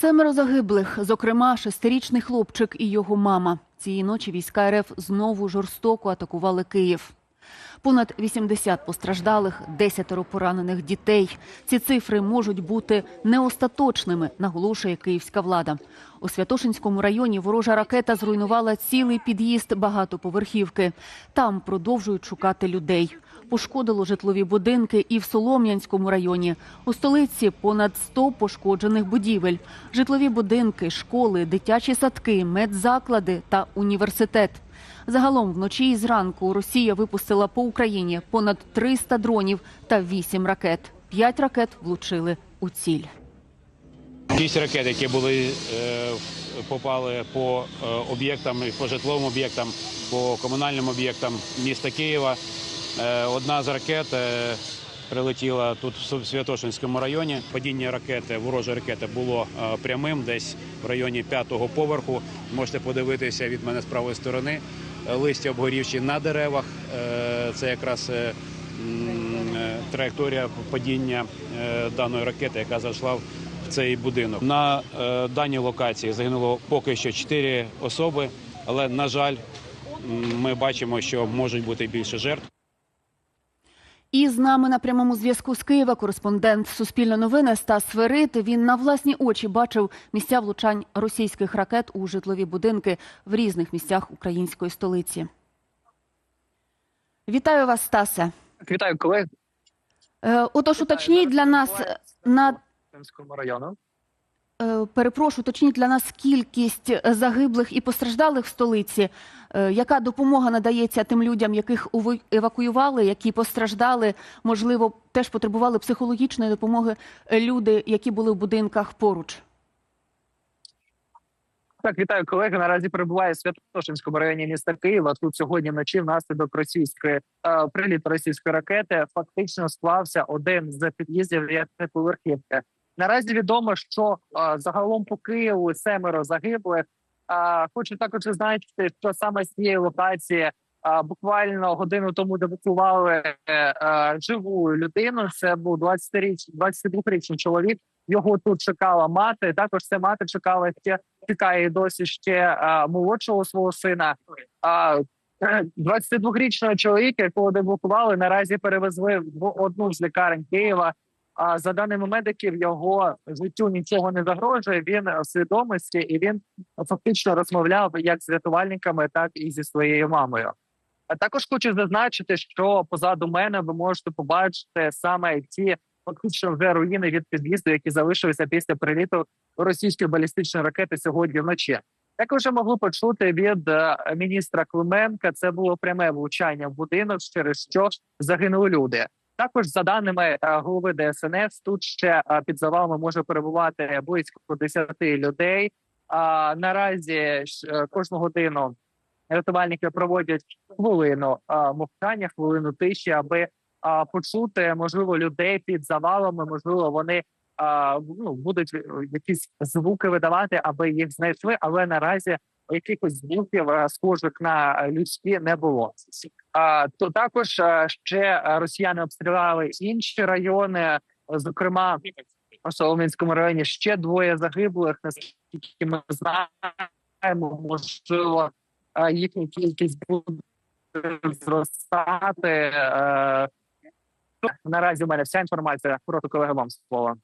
Семеро загиблих, зокрема, шестирічний хлопчик і його мама. Цієї ночі війська РФ знову жорстоко атакували Київ. Понад 80 постраждалих, десятеро поранених дітей. Ці цифри можуть бути не остаточними, наголошує київська влада. У Святошинському районі ворожа ракета зруйнувала цілий під'їзд багатоповерхівки. Там продовжують шукати людей. Пошкодило житлові будинки і в Солом'янському районі. У столиці понад 100 пошкоджених будівель. Житлові будинки, школи, дитячі садки, медзаклади та університет. Загалом вночі і зранку Росія випустила по Україні понад 300 дронів та 8 ракет. П'ять ракет влучили у ціль. Шість ракет, які були е, попали по е, об'єктам, по житловим об'єктам, по комунальним об'єктам міста Києва. Е, Одна з ракет е, прилетіла тут в Святошинському районі. Падіння ракети, ворожої ракети було е, прямим, десь в районі п'ятого поверху. Можете подивитися від мене з правої сторони. Листя обгорівші на деревах. Це якраз траєкторія падіння даної ракети, яка зайшла в цей будинок. На даній локації загинуло поки що 4 особи, але на жаль, ми бачимо, що можуть бути більше жертв. І з нами на прямому зв'язку з Києва кореспондент Суспільне новини Стас Сверид. Він на власні очі бачив місця влучань російських ракет у житлові будинки в різних місцях української столиці. Вітаю вас, Стасе. Вітаю колег Е, Отож, уточніть для нас е, на Кримському району. Е, Перепрошую, уточніть для нас кількість е, загиблих і постраждалих в столиці. Е, Яка допомога надається тим людям, яких евакуювали, які постраждали, можливо, теж потребували психологічної допомоги люди, які були в будинках поруч? Так, вітаю колеги. Наразі перебуваю в Святошинському районі міста Києва. Тут сьогодні вночі внаслідок російської е, приліту російської ракети фактично склався один з під'їздів дев'ятиповерхівки. Наразі відомо, що е, загалом по Києву семеро загиблих. Е, хочу також зазначити, що саме з цієї локації е, буквально годину тому девакували е, живу людину. Це був 20-річний, 22-річний чоловік. Його тут чекала мати. Також ця мати чекала ще чекає досі ще а, молодшого свого сина. А 22-річного чоловіка, якого деблокували, наразі перевезли в одну з лікарень Києва. А за даними медиків, його життю нічого не загрожує. Він в свідомості і він фактично розмовляв як з рятувальниками, так і зі своєю мамою. А також хочу зазначити, що позаду мене ви можете побачити саме ті фактично вже руїни від під'їзду, які залишилися після приліту російської балістичної ракети сьогодні вночі. Як ви вже могли почути від е, міністра Клименка, це було пряме влучання в будинок, через що загинули люди. Також за даними е, голови ДСНС, тут ще е, під завалами може перебувати близько 10 людей. А наразі е, кожну годину рятувальники проводять хвилину мовчання, хвилину тиші, аби почути можливо людей під завалами. Можливо, вони ну будуть якісь звуки видавати, аби їх знайшли. Але наразі якихось звуків е, схожих на людські не було. А то також е, ще е, росіяни обстріляли інші райони, зокрема у Солом'янському районі ще двоє загиблих. Наскільки ми знаємо, можливо, е, їхня кількість буде зростати. Е, Наразі у мене вся інформація. Проти колеги вам слово.